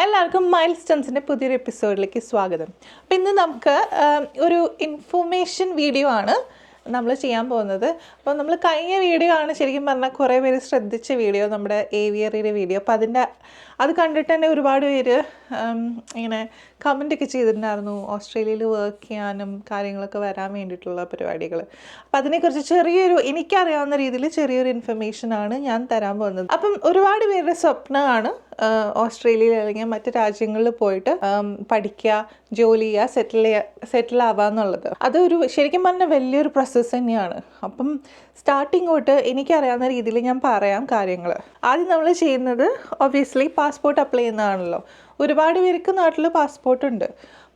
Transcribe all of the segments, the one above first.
എല്ലാവർക്കും മൈൽ സ്റ്റൺസിന്റെ പുതിയൊരു എപ്പിസോഡിലേക്ക് സ്വാഗതം. അപ്പം ഇന്ന് നമുക്ക് ഒരു ഇൻഫോർമേഷൻ വീഡിയോ ആണ് നമ്മൾ ചെയ്യാൻ പോകുന്നത്. അപ്പോൾ നമ്മൾ കഴിഞ്ഞ വീഡിയോ ആണ് ശരിക്കും പറഞ്ഞാൽ കുറേ പേര് ശ്രദ്ധിച്ച വീഡിയോ നമ്മുടെ ഏവിയറിയുടെ വീഡിയോ അപ്പോൾ അതിന്റെ അത് കണ്ടിട്ട് തന്നെ ഒരുപാട് പേര് ഇങ്ങനെ കമന്റ് ഒക്കെ ചെയ്തിട്ടുണ്ടായിരുന്നു. ഓസ്ട്രേലിയയിൽ വർക്ക് ചെയ്യാനും കാര്യങ്ങളൊക്കെ വരാൻ വേണ്ടിയിട്ടുള്ള പരിപാടികൾ അപ്പം അതിനെക്കുറിച്ച് ചെറിയൊരു എനിക്കറിയാവുന്ന രീതിയിൽ ചെറിയൊരു ഇൻഫർമേഷൻ ആണ് ഞാൻ തരാൻ പോകുന്നത്. അപ്പം ഒരുപാട് പേരുടെ സ്വപ്നമാണ് ഓസ്ട്രേലിയയിൽ അല്ലെങ്കിൽ മറ്റ് രാജ്യങ്ങളിൽ പോയിട്ട് പഠിക്കുക ജോലി ചെയ്യുക സെറ്റിൽ സെറ്റിൽ ആവുക എന്നുള്ളത്. അതൊരു ശരിക്കും പറഞ്ഞാൽ വലിയൊരു പ്രോസസ്സ് തന്നെയാണ്. അപ്പം സ്റ്റാർട്ടിങ് തൊട്ട് എനിക്കറിയാവുന്ന രീതിയിൽ ഞാൻ പറയാം കാര്യങ്ങൾ ആദ്യം നമ്മൾ ചെയ്യുന്നത് ഒബ്വിയസ്ലി പാസ്പോർട്ട് അപ്ലൈ ചെയ്യുന്നതാണല്ലോ. ഒരുപാട് പേർക്ക് നാട്ടിൽ പാസ്പോർട്ട് ഉണ്ട്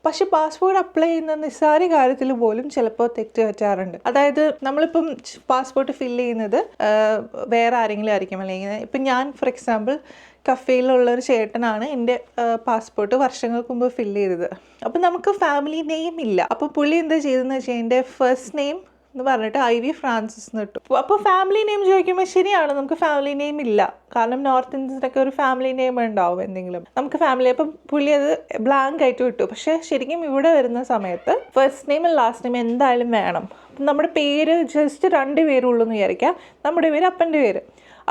പക്ഷെ പാസ്പോർട്ട് അപ്ലൈ ചെയ്യുന്ന നിസ്സാര കാര്യത്തിൽ പോലും ചിലപ്പോൾ തെറ്റ് പറ്റാറുണ്ട്. അതായത് നമ്മളിപ്പം പാസ്പോർട്ട് ഫില്ല് ചെയ്യുന്നത് വേറെ ആരെങ്കിലും ആയിരിക്കും. അല്ലെങ്കിൽ ഇപ്പം ഞാൻ ഫോർ എക്സാമ്പിൾ കഫേയിലുള്ള ഒരു ചേട്ടനാണ് എന്റെ പാസ്പോർട്ട് വർഷങ്ങൾക്ക് മുമ്പ് ഫില്ല് ചെയ്തത്. അപ്പം നമുക്ക് ഫാമിലി നെയിം ഇല്ല. അപ്പോൾ പുള്ളി എന്താ ചെയ്തതെന്ന് വെച്ചാൽ എന്റെ ഫസ്റ്റ് നെയിം എന്ന് പറഞ്ഞിട്ട് ഐ വി ഫ്രാൻസിസ് എന്ന് ഇട്ടു അപ്പോൾ ഫാമിലി നെയിം ചോദിക്കുമ്പോൾ ശരിയാണ് നമുക്ക് ഫാമിലി നെയിം ഇല്ല. കാരണം നോർത്ത് ഇന്ത്യൻസിനൊക്കെ ഒരു ഫാമിലി നെയിം ഉണ്ടാവും എന്തെങ്കിലും. നമുക്ക് ഫാമിലി അപ്പം പുള്ളി അത് ബ്ലാങ്ക് ആയിട്ട് വിട്ടു. പക്ഷേ ശരിക്കും ഇവിടെ വരുന്ന സമയത്ത് ഫസ്റ്റ് നെയിമും ലാസ്റ്റ് നെയിം എന്തായാലും വേണം. നമ്മുടെ പേര് ജസ്റ്റ് രണ്ട് പേരുള്ളൂ എന്ന് വിചാരിക്കാം. നമ്മുടെ പേര് അപ്പന്റെ പേര്.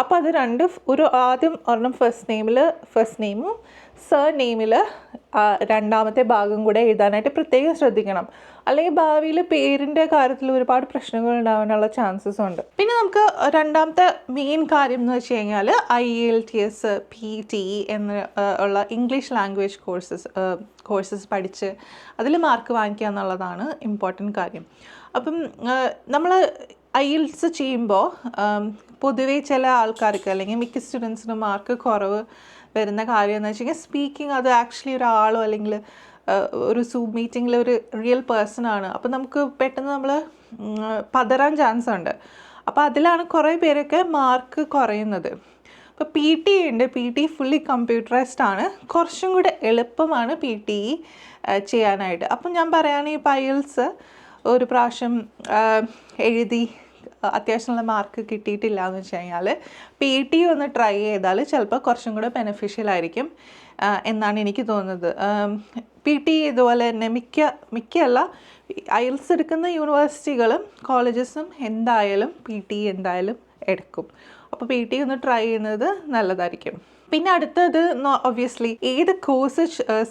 അപ്പോൾ അത് രണ്ട് ഒരു ആദ്യം ഒരെണ്ണം ഫസ്റ്റ് നെയിമിൽ ഫസ്റ്റ് നെയിമും സർ നെയിമിൽ രണ്ടാമത്തെ ഭാഗം കൂടെ എഴുതാനായിട്ട് പ്രത്യേകം ശ്രദ്ധിക്കണം. അല്ലെങ്കിൽ ഭാവിയിൽ പേരിന്റെ കാര്യത്തിൽ ഒരുപാട് പ്രശ്നങ്ങൾ ഉണ്ടാവാനുള്ള ചാൻസസ് ഉണ്ട്. പിന്നെ നമുക്ക് രണ്ടാമത്തെ മെയിൻ കാര്യം എന്ന് വെച്ച് കഴിഞ്ഞാൽ I L T S P T എന്ന് ഉള്ള ഇംഗ്ലീഷ് ലാംഗ്വേജ് കോഴ്സസ് കോഴ്സസ് പഠിച്ച് അതിൽ മാർക്ക് വാങ്ങിക്കുക എന്നുള്ളതാണ് ഇമ്പോർട്ടന്റ് കാര്യം. അപ്പം നമ്മൾ ഐ എൽസ് ചെയ്യുമ്പോൾ പൊതുവേ ചില ആൾക്കാർക്ക് അല്ലെങ്കിൽ മിക്ക സ്റ്റുഡൻസിനും മാർക്ക് കുറവ് വരുന്ന കാര്യം എന്ന് വെച്ച് സ്പീക്കിംഗ് അത് ആക്ച്വലി ഒരാളോ അല്ലെങ്കിൽ ഒരു സൂം മീറ്റിങ്ങിൽ ഒരു റിയൽ പേഴ്സൺ ആണ്. അപ്പോൾ നമുക്ക് പെട്ടെന്ന് നമ്മൾ പതറാൻ ചാൻസ് ഉണ്ട്. അപ്പോൾ അതിലാണ് കുറേ പേരൊക്കെ മാർക്ക് കുറയുന്നത്. ഇപ്പോൾ പി ടി ഉണ്ട്. പി ടി ഫുള്ളി കമ്പ്യൂട്ടറൈസ്ഡ് ആണ്. കുറച്ചും കൂടെ എളുപ്പമാണ് പി ടി ചെയ്യാനായിട്ട്. അപ്പം ഞാൻ പറയുകയാണെങ്കിൽ ഇപ്പോൾ അയൽസ് ഒരു പ്രാവശ്യം എഴുതി അത്യാവശ്യം നല്ല മാർക്ക് കിട്ടിയിട്ടില്ല എന്ന് വെച്ച് കഴിഞ്ഞാൽ പി ടി ഒന്ന് ട്രൈ ചെയ്താൽ ചിലപ്പോൾ കുറച്ചും കൂടെ ബെനഫിഷ്യൽ ആയിരിക്കും എന്നാണ് എനിക്ക് തോന്നുന്നത്. പി ടി ഇതുപോലെ തന്നെ മിക്ക മിക്കയല്ല ഐൽസ് എടുക്കുന്ന യൂണിവേഴ്സിറ്റികളും കോളേജസും എന്തായാലും പി ടി എന്തായാലും എടുക്കും. അപ്പോൾ പി ടി ഒന്ന് ട്രൈ ചെയ്യുന്നത് നല്ലതായിരിക്കും. പിന്നെ അടുത്തത് ഒബ്വിയസ്ലി ഏത് കോഴ്സ്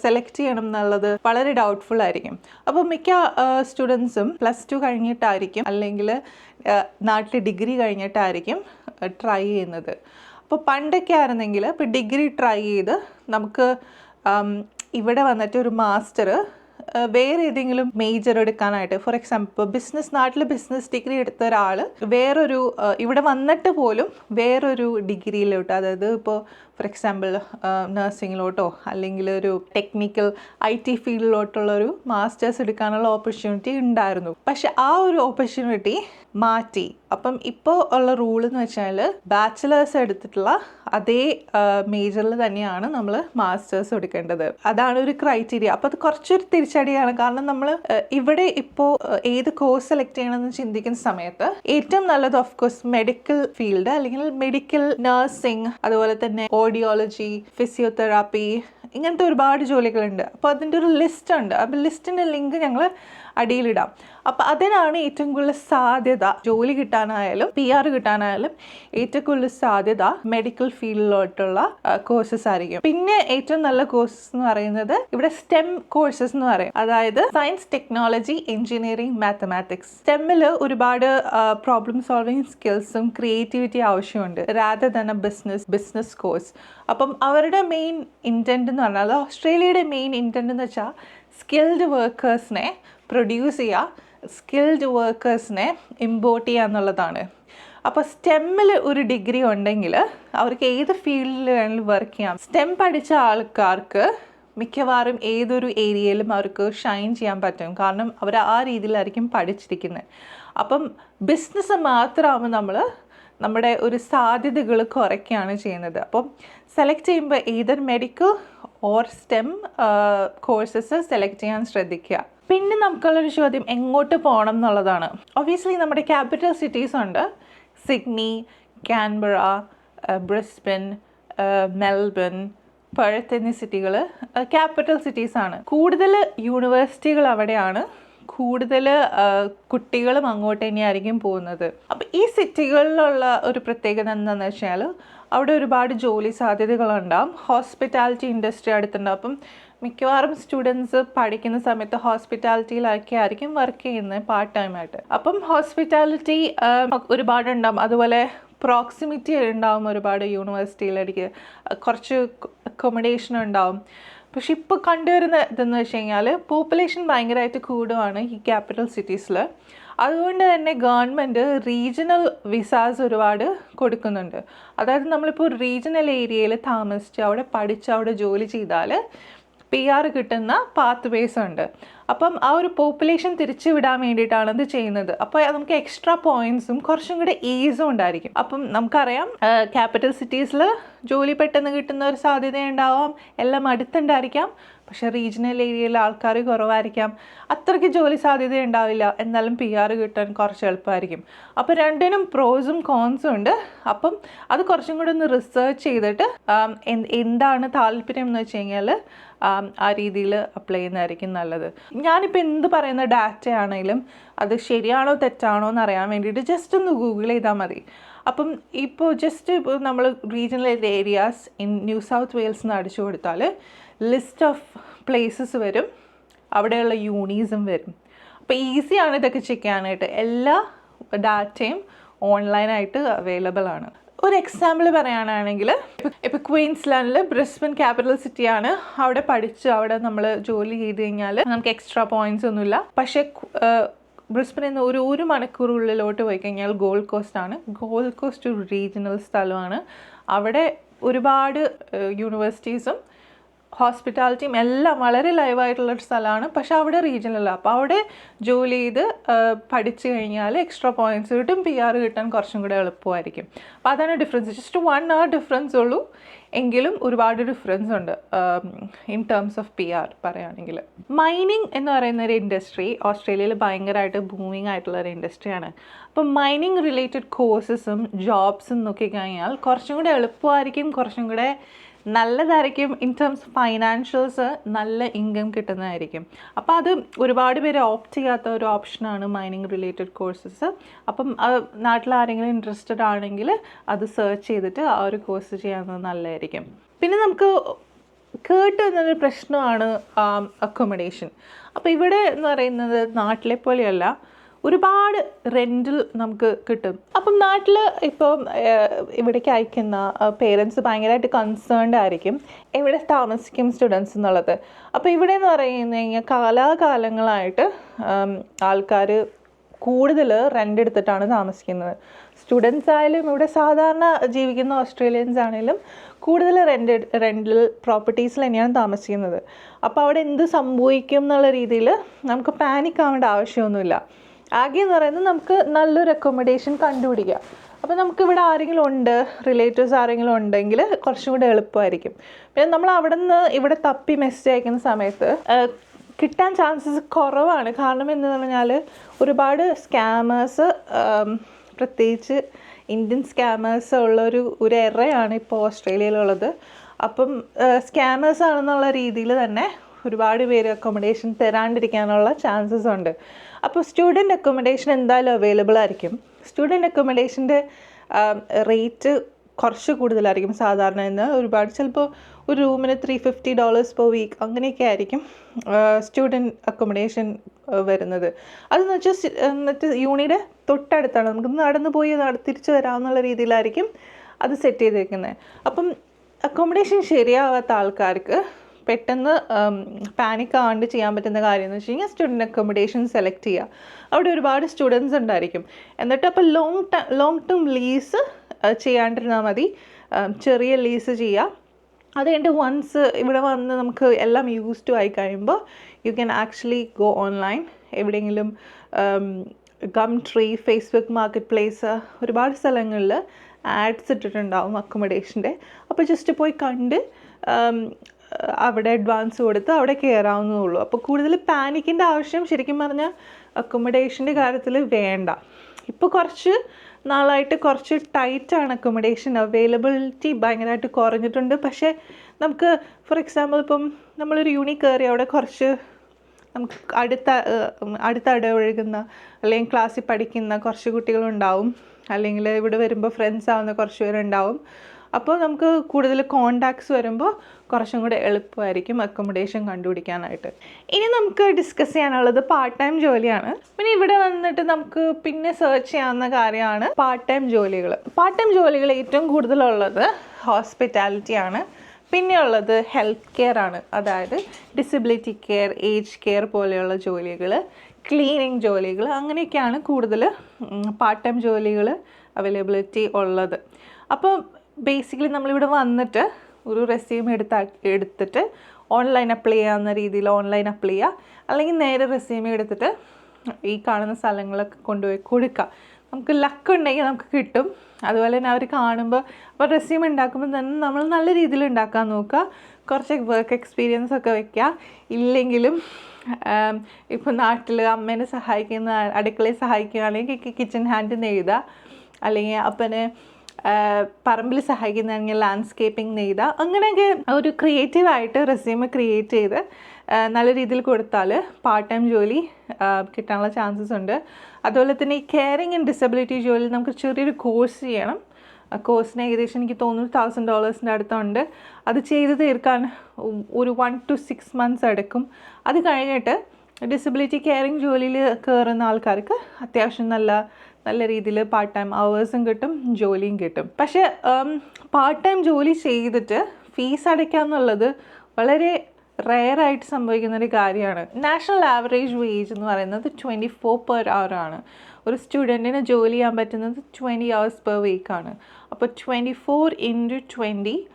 സെലക്ട് ചെയ്യണം എന്നുള്ളത് വളരെ ഡൗട്ട്ഫുൾ ആയിരിക്കും. അപ്പോൾ മിക്ക സ്റ്റുഡൻസും പ്ലസ് ടു കഴിഞ്ഞിട്ടായിരിക്കും അല്ലെങ്കിൽ നാട്ടിൽ ഡിഗ്രി കഴിഞ്ഞിട്ടായിരിക്കും ട്രൈ ചെയ്യുന്നത്. അപ്പോൾ പണ്ടൊക്കെ ആയിരുന്നെങ്കിൽ ഇപ്പോൾ ഡിഗ്രി ട്രൈ ചെയ്ത് നമുക്ക് ഇവിടെ വന്നിട്ട് ഒരു മാസ്റ്റർ വേറെ ഏതെങ്കിലും മേജർ എടുക്കാനായിട്ട് ഫോർ എക്സാമ്പിൾ ബിസിനസ് നാട്ടിൽ ബിസിനസ് ഡിഗ്രി എടുത്ത ഒരാൾ വേറൊരു ഇവിടെ വന്നിട്ട് പോലും വേറൊരു ഡിഗ്രിയിലോട്ട് അതായത് ഇപ്പോൾ ഫോർ എക്സാമ്പിൾ നഴ്സിങ്ങിലോട്ടോ അല്ലെങ്കിൽ ഒരു ടെക്നിക്കൽ ഐ ടി ഫീൽഡിലോട്ടുള്ള ഒരു മാസ്റ്റേഴ്സ് എടുക്കാനുള്ള ഓപ്പർച്യൂണിറ്റി ഉണ്ടായിരുന്നു. പക്ഷെ ആ ഒരു ഓപ്പർച്യൂണിറ്റി മാറ്റി. അപ്പം ഇപ്പോൾ ഉള്ള റൂൾ എന്ന് വെച്ചാൽ ബാച്ചിലേഴ്സ് എടുത്തിട്ടുള്ള അതേ മേജറിൽ തന്നെയാണ് നമ്മൾ മാസ്റ്റേഴ്സ് എടുക്കേണ്ടത്. അതാണ് ഒരു ക്രൈറ്റീരിയ അപ്പോൾ അത് കുറച്ചൊരു തിരിച്ചടിയാണ് കാരണം നമ്മൾ ഇവിടെ ഇപ്പോൾ ഏത് കോഴ്സ് സെലക്ട് ചെയ്യണമെന്ന് ചിന്തിക്കുന്ന സമയത്ത് ഏറ്റവും നല്ലത് ഓഫ് കോഴ്സ് മെഡിക്കൽ ഫീൽഡ് അല്ലെങ്കിൽ മെഡിക്കൽ നഴ്സിംഗ് അതുപോലെ തന്നെ ഓഡിയോളജി ഫിസിയോതെറാപ്പി ഇങ്ങനത്തെ ഒരുപാട് ജോലികളുണ്ട്. അപ്പോൾ അതിന്റെ ഒരു ലിസ്റ്റ് ഉണ്ട്. അപ്പോൾ ലിസ്റ്റിന്റെ ലിങ്ക് ഞങ്ങൾ അടിയിലിടാം. അപ്പോൾ അതിനാണ് ഏറ്റവും കൂടുതൽ സാധ്യത ജോലി കിട്ടാനായാലും പി ആർ കിട്ടാനായാലും ഏറ്റവും കൂടുതൽ സാധ്യത മെഡിക്കൽ ഫീൽഡിലോട്ടുള്ള കോഴ്സസ് ആയിരിക്കും. പിന്നെ ഏറ്റവും നല്ല കോഴ്സസ് എന്ന് പറയുന്നത് ഇവിടെ സ്റ്റെം കോഴ്സസ് എന്ന് പറയും. അതായത് സയൻസ് ടെക്നോളജി എഞ്ചിനീയറിംഗ് മാത്തമാറ്റിക്സ് സ്റ്റെമ്മിൽ ഒരുപാട് പ്രോബ്ലം സോൾവിങ് സ്കിൽസും ക്രിയേറ്റിവിറ്റി ആവശ്യമുണ്ട്. രാധ തന്നെ ബിസിനസ് ബിസിനസ് കോഴ്സ് അപ്പം അവരുടെ മെയിൻ ഇന്റന്റ് എന്ന് പറഞ്ഞാൽ ഓസ്ട്രേലിയയുടെ മെയിൻ ഇന്റന്റ് എന്ന് വെച്ചാൽ സ്കിൽഡ് വർക്കേഴ്സിനെ പ്രൊഡ്യൂസ് ചെയ്യുക സ്കിൽഡ് വർക്കേഴ്സിനെ ഇമ്പോർട്ട് ചെയ്യുക എന്നുള്ളതാണ്. അപ്പോൾ സ്റ്റെമ്മിൽ ഒരു ഡിഗ്രി ഉണ്ടെങ്കിൽ അവർക്ക് ഏത് ഫീൽഡിൽ വേണമെങ്കിലും വർക്ക് ചെയ്യാം. സ്റ്റെം പഠിച്ച ആൾക്കാർക്ക് മിക്കവാറും ഏതൊരു ഏരിയയിലും അവർക്ക് ഷൈൻ ചെയ്യാൻ പറ്റും. കാരണം അവർ ആ രീതിയിലായിരിക്കും പഠിച്ചിരിക്കുന്നത് അപ്പം ബിസിനസ് മാത്രമാകുമ്പോൾ നമ്മൾ നമ്മുടെ ഒരു സാധ്യതകൾ കുറയ്ക്കുകയാണ് ചെയ്യുന്നത്. അപ്പം സെലക്ട് ചെയ്യുമ്പോൾ ഏതൊരു medical or STEM courses select ചെയ്യാൻ ശ്രദ്ധിക്കുക. പിന്നെ നമുക്കുള്ളൊരു ചോദ്യം എങ്ങോട്ട് പോകണം എന്നുള്ളതാണ്. ഒബ്വിയസ്ലി നമ്മുടെ ക്യാപിറ്റൽ സിറ്റീസ് ഉണ്ട്. Sydney Canberra Brisbane Melbourne Perth എന്നീ സിറ്റികൾ ക്യാപിറ്റൽ സിറ്റീസാണ് കൂടുതൽ യൂണിവേഴ്സിറ്റികൾ അവിടെയാണ്. കൂടുതൽ കുട്ടികളും അങ്ങോട്ട് തന്നെയായിരിക്കും പോകുന്നത്. അപ്പോൾ ഈ സിറ്റികളിലുള്ള ഒരു പ്രത്യേകത എന്താണെന്ന് വെച്ചാൽ അവിടെ ഒരുപാട് ജോലി സാധ്യതകളുണ്ടാവും. Hospitality industry അടുത്തുണ്ടാവും. അപ്പം മിക്കവാറും സ്റ്റുഡൻസ് പഠിക്കുന്ന സമയത്ത് ഹോസ്പിറ്റാലിറ്റിയിലൊക്കെ ആയിരിക്കും വർക്ക് ചെയ്യുന്നത് പാർട്ട് ടൈമായിട്ട് അപ്പം ഹോസ്പിറ്റാലിറ്റി ഒരുപാട് ഉണ്ടാവും അതുപോലെ പ്രോക്സിമിറ്റി ഉണ്ടാവും ഒരുപാട് യൂണിവേഴ്സിറ്റിയിലേക്ക് കുറച്ച് അക്കോമഡേഷൻ ഉണ്ടാവും. പക്ഷെ ഇപ്പോൾ കണ്ടുവരുന്ന ഇതെന്ന് വെച്ച് കഴിഞ്ഞാൽ പോപ്പുലേഷൻ ഭയങ്കരമായിട്ട് കൂടുവാണ് ഈ ക്യാപിറ്റൽ സിറ്റീസിൽ അതുകൊണ്ട് തന്നെ ഗവൺമെന്റ് റീജിയണൽ വിസാസ് ഒരുപാട് കൊടുക്കുന്നുണ്ട്. അതായത് നമ്മളിപ്പോൾ റീജിയണൽ ഏരിയയിൽ താമസിച്ച് അവിടെ പഠിച്ച് അവിടെ ജോലി ചെയ്താൽ പി ആർ കിട്ടുന്ന പാത്ത് വേസ് ഉണ്ട്. അപ്പം ആ ഒരു പോപ്പുലേഷൻ തിരിച്ചു വിടാൻ വേണ്ടിയിട്ടാണ് ഇത് ചെയ്യുന്നത്. അപ്പോൾ നമുക്ക് എക്സ്ട്രാ പോയിന്റ്സും കുറച്ചും കൂടെ ഈസും ഉണ്ടായിരിക്കും. അപ്പം നമുക്കറിയാം ക്യാപിറ്റൽ സിറ്റീസിൽ ജോലി പെട്ടെന്ന് കിട്ടുന്ന ഒരു സാധ്യത ഉണ്ടാവാം എല്ലാം അടുത്തുണ്ടായിരിക്കാം. പക്ഷേ റീജിയണൽ ഏരിയയിൽ ആൾക്കാർ കുറവായിരിക്കാം. അത്രയ്ക്ക് ജോലി സാധ്യത ഉണ്ടാവില്ല. എന്നാലും പി ആർ കിട്ടാൻ കുറച്ച് എളുപ്പമായിരിക്കും. അപ്പോൾ രണ്ടിനും പ്രോസും കോൺസും ഉണ്ട്. അപ്പം അത് കുറച്ചും കൂടി ഒന്ന് റിസർച്ച് ചെയ്തിട്ട് എന്താണ് താല്പര്യം എന്ന് വെച്ച് കഴിഞ്ഞാൽ ആ രീതിയിൽ അപ്ലൈ ചെയ്യുന്നതായിരിക്കും നല്ലത്. ഞാനിപ്പോൾ എന്ത് പറയുന്ന ഡാറ്റ ആണെങ്കിലും അത് ശരിയാണോ തെറ്റാണോ എന്ന് അറിയാൻ വേണ്ടിയിട്ട് ജസ്റ്റ് ഒന്ന് ഗൂഗിൾ ചെയ്താൽ മതി. അപ്പം ഇപ്പോൾ ജസ്റ്റ് ഇപ്പോൾ നമ്മൾ regional areas in New South Wales എന്ന് അടിച്ചു കൊടുത്താൽ ലിസ്റ്റ് ഓഫ് പ്ലേസസ് വരും. അവിടെയുള്ള യൂണീസും വരും. അപ്പോൾ ഈസിയാണ് ഇതൊക്കെ ചെക്ക് ചെയ്യാനായിട്ട്. എല്ലാ ഡാറ്റയും ഓൺലൈനായിട്ട് അവൈലബിൾ ആണ്. ഒരു എക്സാമ്പിൾ പറയുകയാണെങ്കിൽ ഇപ്പോൾ ക്വീൻസ്ലാൻഡിൽ ബ്രിസ്ബൻ ക്യാപിറ്റൽ സിറ്റിയാണ് അവിടെ പഠിച്ച് അവിടെ നമ്മൾ ജോലി ചെയ്ത് കഴിഞ്ഞാൽ നമുക്ക് എക്സ്ട്രാ പോയിന്റ്സ് ഒന്നുമില്ല. പക്ഷേ ബ്രിസ്ബൻ നിന്ന് ഒരു ഒരു മണിക്കൂറുള്ളിലോട്ട് പോയി കഴിഞ്ഞാൽ ഗോൾഡ് കോസ്റ്റ് ആണ്. ഗോൾഡ് കോസ്റ്റ് ഒരു റീജിയണൽ സ്ഥലമാണ്. അവിടെ ഒരുപാട് യൂണിവേഴ്സിറ്റീസും ഹോസ്പിറ്റാലിറ്റിയും എല്ലാം വളരെ ലൈവായിട്ടുള്ള ഒരു സ്ഥലമാണ്. പക്ഷേ അവിടെ റീജിയനല്ല അപ്പോൾ അവിടെ ജോലി ചെയ്ത് പഠിച്ചു കഴിഞ്ഞാൽ എക്സ്ട്രാ പോയിന്റ്സ് കിട്ടും പി ആർ കിട്ടാൻ കുറച്ചും കൂടെ എളുപ്പമായിരിക്കും. അപ്പോൾ അതാണ് difference just one hour difference ഉള്ളൂ. എങ്കിലും ഒരുപാട് ഡിഫറൻസ് ഉണ്ട് in terms of P R പറയുകയാണെങ്കിൽ. മൈനിങ് എന്ന് പറയുന്ന ഒരു ഇൻഡസ്ട്രി ഓസ്ട്രേലിയയിൽ ഭയങ്കരമായിട്ട് ബൂമിങ് ആയിട്ടുള്ള ഒരു ഇൻഡസ്ട്രിയാണ് അപ്പോൾ മൈനിങ് റിലേറ്റഡ് കോഴ്സസും ജോബ്സും നോക്കിക്കഴിഞ്ഞാൽ കുറച്ചും കൂടെ എളുപ്പമായിരിക്കും കുറച്ചും കൂടെ നല്ലതായിരിക്കും ഇൻ ടേംസ് ഫൈനാൻഷ്യൽസ് നല്ല ഇൻകം കിട്ടുന്നതായിരിക്കും. അപ്പോൾ അത് ഒരുപാട് പേര് ഓപ്റ്റ് ചെയ്യാത്ത ഒരു ഓപ്ഷനാണ് മൈനിങ് റിലേറ്റഡ് കോഴ്സസ് അപ്പം നാട്ടിൽ ആരെങ്കിലും ഇൻട്രസ്റ്റഡ് ആണെങ്കിൽ അത് സെർച്ച് ചെയ്തിട്ട് ആ ഒരു കോഴ്സ് ചെയ്യാവുന്നത് നല്ലതായിരിക്കും. പിന്നെ നമുക്ക് കേട്ട് എന്നൊരു പ്രശ്നമാണ് അക്കോമഡേഷൻ അപ്പോൾ ഇവിടെ എന്ന് പറയുന്നത് നാട്ടിലെ പോലെയല്ല. ഒരുപാട് റെന്റിൽ നമുക്ക് കിട്ടും. അപ്പം നാട്ടിൽ ഇപ്പം ഇവിടേക്ക് അയക്കുന്ന പേരൻസ് ഭയങ്കരമായിട്ട് കൺസേൺഡ് ആയിരിക്കും എവിടെ താമസിക്കും സ്റ്റുഡൻസ് എന്നുള്ളത്. അപ്പോൾ ഇവിടെ എന്ന് പറയുന്നത് കഴിഞ്ഞാൽ കാലാകാലങ്ങളായിട്ട് ആൾക്കാർ കൂടുതൽ റെന്റ് എടുത്തിട്ടാണ് താമസിക്കുന്നത്. സ്റ്റുഡൻസ് ആയാലും ഇവിടെ സാധാരണ ജീവിക്കുന്ന ഓസ്ട്രേലിയൻസ് ആണെങ്കിലും കൂടുതൽ റെന്റ് റെന്റിൽ പ്രോപ്പർട്ടീസിൽ തന്നെയാണ് താമസിക്കുന്നത്. അപ്പോൾ അവിടെ എന്ത് സംഭവിക്കും എന്നുള്ള രീതിയിൽ നമുക്ക് പാനിക് ആവേണ്ട ആവശ്യമൊന്നുമില്ല. ആകെ എന്ന് പറയുന്നത് നമുക്ക് നല്ലൊരു അക്കോമഡേഷൻ കണ്ടുപിടിക്കുക അപ്പോൾ നമുക്ക് ഇവിടെ ആരെങ്കിലും ഉണ്ട് റിലേറ്റീവ്സ് ആരെങ്കിലും ഉണ്ടെങ്കിൽ കുറച്ചും കൂടെ എളുപ്പമായിരിക്കും. പിന്നെ നമ്മൾ അവിടെ നിന്ന് ഇവിടെ തപ്പി മെസ്സേജ് അയക്കുന്ന സമയത്ത് കിട്ടാൻ ചാൻസസ് കുറവാണ്. കാരണം എന്ന് പറഞ്ഞാൽ ഒരുപാട് സ്കാമേഴ്സ് പ്രത്യേകിച്ച് ഇന്ത്യൻ സ്കാമേഴ്സ് ഉള്ളൊരു ഒരു എറയാണ് ഇപ്പോൾ ഓസ്ട്രേലിയയിലുള്ളത്. അപ്പം സ്കാമേഴ്സ് ആണെന്നുള്ള രീതിയിൽ തന്നെ ഒരുപാട് പേര് അക്കോമഡേഷൻ തരാണ്ടിരിക്കാനുള്ള ചാൻസസ് ഉണ്ട്. അപ്പോൾ സ്റ്റുഡന്റ് അക്കോമഡേഷൻ എന്തായാലും അവൈലബിൾ ആയിരിക്കും. സ്റ്റുഡന്റ് അക്കോമഡേഷന്റെ റേറ്റ് കുറച്ച് കൂടുതലായിരിക്കും സാധാരണ എന്ന്. ഒരുപാട് ചിലപ്പോൾ ഒരു റൂമിന് three fifty dollars per week അങ്ങനെയൊക്കെ ആയിരിക്കും സ്റ്റുഡന്റ് അക്കോമഡേഷൻ വരുന്നത്. അതെന്ന് വെച്ചാൽ എന്നിട്ട് യൂണിയുടെ തൊട്ടടുത്താണ്. നമുക്ക് നടന്നു പോയി തിരിച്ചു വരാമെന്നുള്ള രീതിയിലായിരിക്കും അത് സെറ്റ് ചെയ്തിരിക്കുന്നത് അപ്പം അക്കോമഡേഷൻ ശരിയാവാത്ത ആൾക്കാർക്ക് പെട്ടെന്ന് പാനിക് ആവാണ്ട് ചെയ്യാൻ പറ്റുന്ന കാര്യം എന്ന് വെച്ച് കഴിഞ്ഞാൽ സ്റ്റുഡന്റ് അക്കോമഡേഷൻ സെലക്ട് ചെയ്യുക അവിടെ ഒരുപാട് സ്റ്റുഡൻസ് ഉണ്ടായിരിക്കും. എന്നിട്ട് അപ്പോൾ ലോങ് ലോങ് ടേം ലീസ് ചെയ്യാണ്ടിരുന്നാൽ മതി. ചെറിയ ലീസ് ചെയ്യുക അത് കഴിഞ്ഞിട്ട് വൺസ് ഇവിടെ വന്ന് നമുക്ക് എല്ലാം യൂസ് ടു ആയി കഴിയുമ്പോൾ you can actually go online എവിടെയെങ്കിലും Gumtree Facebook market place ഒരുപാട് സ്ഥലങ്ങളിൽ ആഡ്സ് ഇട്ടിട്ടുണ്ടാവും അക്കോമഡേഷന്റെ അപ്പോൾ ജസ്റ്റ് പോയി കണ്ട് അവിടെ അഡ്വാൻസ് കൊടുത്ത് അവിടെ കയറാവുന്നതേ ഉള്ളൂ. അപ്പോൾ കൂടുതൽ പാനിക്കിന്റെ ആവശ്യം ശരിക്കും പറഞ്ഞാൽ അക്കോമഡേഷന്റെ കാര്യത്തിൽ വേണ്ട. ഇപ്പോൾ കുറച്ച് നാളായിട്ട് കുറച്ച് ടൈറ്റാണ് അക്കോമഡേഷൻ അവൈലബിലിറ്റി ഭയങ്കരമായിട്ട് കുറഞ്ഞിട്ടുണ്ട്. പക്ഷേ നമുക്ക് ഫോർ എക്സാമ്പിൾ ഇപ്പം നമ്മളൊരു യൂണി കയറി അവിടെ കുറച്ച് നമുക്ക് അടുത്ത അടുത്ത ഇടപഴകുന്ന അല്ലെങ്കിൽ ക്ലാസ്സിൽ പഠിക്കുന്ന കുറച്ച് കുട്ടികളുണ്ടാവും. അല്ലെങ്കിൽ ഇവിടെ വരുമ്പോൾ ഫ്രണ്ട്സ് ആവുന്ന കുറച്ച് പേരുണ്ടാവും. അപ്പോൾ നമുക്ക് കൂടുതൽ കോണ്ടാക്ട്സ് വരുമ്പോൾ കുറച്ചും കൂടെ എളുപ്പമായിരിക്കും അക്കോമഡേഷൻ കണ്ടുപിടിക്കാനായിട്ട്. ഇനി നമുക്ക് ഡിസ്കസ് ചെയ്യാനുള്ളത് പാർട്ട് ടൈം ജോലിയാണ്. പിന്നെ ഇവിടെ വന്നിട്ട് നമുക്ക് പിന്നെ സെർച്ച് ചെയ്യാവുന്ന കാര്യമാണ് പാർട്ട് ടൈം ജോലികൾ. പാർട്ട് ടൈം ജോലികൾ ഏറ്റവും കൂടുതലുള്ളത് ഹോസ്പിറ്റാലിറ്റിയാണ് പിന്നെയുള്ളത് ഹെൽത്ത് കെയർ ആണ്. അതായത് ഡിസബിലിറ്റി കെയർ ഏജ് കെയർ പോലെയുള്ള ജോലികൾ ക്ലീനിങ് ജോലികൾ അങ്ങനെയൊക്കെയാണ് കൂടുതൽ പാർട്ട് ടൈം ജോലികൾ അവൈലബിലിറ്റി ഉള്ളത്. അപ്പോൾ ബേസിക്കലി നമ്മളിവിടെ വന്നിട്ട് ഒരു റെസ്യൂം എടുത്ത എടുത്തിട്ട് ഓൺലൈൻ അപ്ലൈ ചെയ്യാവുന്ന രീതിയിൽ ഓൺലൈൻ അപ്ലൈ ചെയ്യുക അല്ലെങ്കിൽ നേരെ റെസ്യൂം എടുത്തിട്ട് ഈ കാണുന്ന സ്ഥലങ്ങളൊക്കെ കൊണ്ടുപോയി കൊടുക്കുക നമുക്ക് ലക്ക് ഉണ്ടെങ്കിൽ നമുക്ക് കിട്ടും. അതുപോലെ തന്നെ അവർ കാണുമ്പോൾ അപ്പോൾ റെസ്യൂം ഉണ്ടാക്കുമ്പോൾ തന്നെ നമ്മൾ നല്ല രീതിയിൽ ഉണ്ടാക്കാൻ നോക്കുക. കുറച്ച് വർക്ക് എക്സ്പീരിയൻസ് ഒക്കെ വെക്കുക. ഇല്ലെങ്കിലും ഇപ്പോൾ നാട്ടിൽ അമ്മേനെ സഹായിക്കുന്ന അടുക്കളയെ സഹായിക്കുകയാണെങ്കിൽ കിച്ചൺ ഹാൻഡ് നിന്ന് എഴുതുക. അല്ലെങ്കിൽ അപ്പനെ പറമ്പിൽ സഹായിക്കുന്നതാണെങ്കിൽ ലാൻഡ്സ്കേപ്പിംഗ് നെയ്ത. അങ്ങനെയൊക്കെ ഒരു ക്രിയേറ്റീവായിട്ട് റെസ്യൂമ് ക്രിയേറ്റ് ചെയ്ത് നല്ല രീതിയിൽ കൊടുത്താൽ പാർട്ട് ടൈം ജോലി കിട്ടാനുള്ള ചാൻസസ് ഉണ്ട്. അതുപോലെ തന്നെ ഈ കെയറിങ് ആൻഡ് ഡിസബിലിറ്റി ജോലി നമുക്ക് ചെറിയൊരു കോഴ്സ് ചെയ്യണം. കോഴ്സിന് ഏകദേശം എനിക്ക് തോന്നുന്നു തൗസൻഡ് ഡോളേഴ്സിന്റെ അടുത്തുണ്ട്. അത് ചെയ്ത് തീർക്കാൻ ഒരു വൺ ടു സിക്സ് മന്ത്സ് എടുക്കും. അത് കഴിഞ്ഞിട്ട് ഡിസബിലിറ്റി കെയറിങ് ജോലിയിൽ കയറുന്ന ആൾക്കാർക്ക് അത്യാവശ്യം നല്ല നല്ല രീതിയിൽ പാർട്ട് ടൈം അവേഴ്സും കിട്ടും ജോലിയും കിട്ടും. പക്ഷേ പാർട്ട് ടൈം ജോലി ചെയ്തിട്ട് ഫീസ് അടയ്ക്കുക എന്നുള്ളത് വളരെ റെയറായിട്ട് സംഭവിക്കുന്നൊരു കാര്യമാണ്. നാഷണൽ ആവറേജ് വേജ് എന്ന് പറയുന്നത് ട്വന്റി ഫോർ പെർ അവർ ആണ്. ഒരു സ്റ്റുഡന്റിന് ജോലി ചെയ്യാൻ പറ്റുന്നത് ട്വന്റി അവേഴ്സ് പെർ വീക്കാണ് അപ്പോൾ twenty four into twenty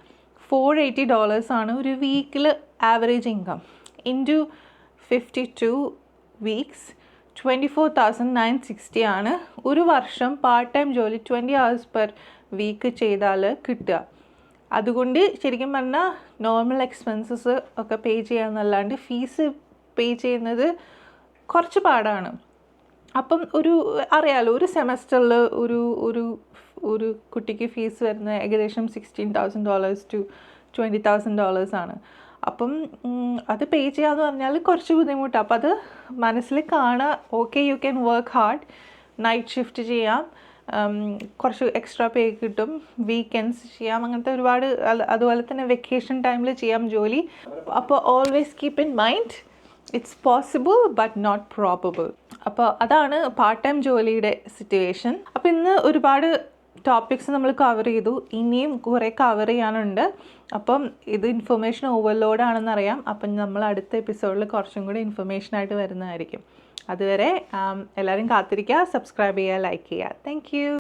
four eighty ഡോളേഴ്സാണ് ഒരു വീക്കിൽ average income into fifty two weeks twenty four thousand nine sixty ആണ് ഒരു വർഷം പാർട്ട് ടൈം ജോലി ട്വന്റി അവേഴ്സ് പെർ വീക്ക് ചെയ്താൽ കിട്ടുക. അതുകൊണ്ട് ശരിക്കും പറഞ്ഞാൽ നോർമൽ എക്സ്പെൻസസ് ഒക്കെ പേ ചെയ്യാമെന്നല്ലാണ്ട് ഫീസ് പേ ചെയ്യുന്നത് കുറച്ച് പാടാണ്. അപ്പം ഒരു അറിയാലോ ഒരു സെമസ്റ്ററിൽ ഒരു ഒരു ഒരു കുട്ടിക്ക് ഫീസ് വരുന്നത് ഏകദേശം sixteen thousand dollars to twenty thousand ഡോളേഴ്സാണ് അപ്പം അത് പേ ചെയ്യാമെന്ന് പറഞ്ഞാൽ കുറച്ച് ബുദ്ധിമുട്ടാണ് അപ്പം അത് മനസ്സിൽ കാണുക okay you can work hard night shift ചെയ്യാം. കുറച്ച് എക്സ്ട്രാ പേ കിട്ടും. വീക്കെൻഡ്സ് ചെയ്യാം. അങ്ങനത്തെ ഒരുപാട് അതുപോലെ തന്നെ വെക്കേഷൻ ടൈമിൽ ചെയ്യാം ജോലി. അപ്പോൾ always keep in mind it's possible but not probable അപ്പോൾ അതാണ് പാർട്ട് ടൈം ജോലിയുടെ സിറ്റുവേഷൻ അപ്പോൾ ഇന്ന് ഒരുപാട് ടോപ്പിക്സ് നമ്മൾ കവർ ചെയ്തു. ഇനിയും കുറേ കവർ ചെയ്യാനുണ്ട്. അപ്പം ഇത് ഇൻഫർമേഷൻ ഓവർലോഡ് ആണെന്നറിയാം. അപ്പം നമ്മൾ അടുത്ത എപ്പിസോഡിൽ കുറച്ചും കൂടി ഇൻഫർമേഷൻ ആയിട്ട് വരുന്നതായിരിക്കും. അതുവരെ എല്ലാവരും കാത്തിരിക്കുക സബ്സ്ക്രൈബ് ചെയ്യുക ലൈക്ക് ചെയ്യുക. താങ്ക്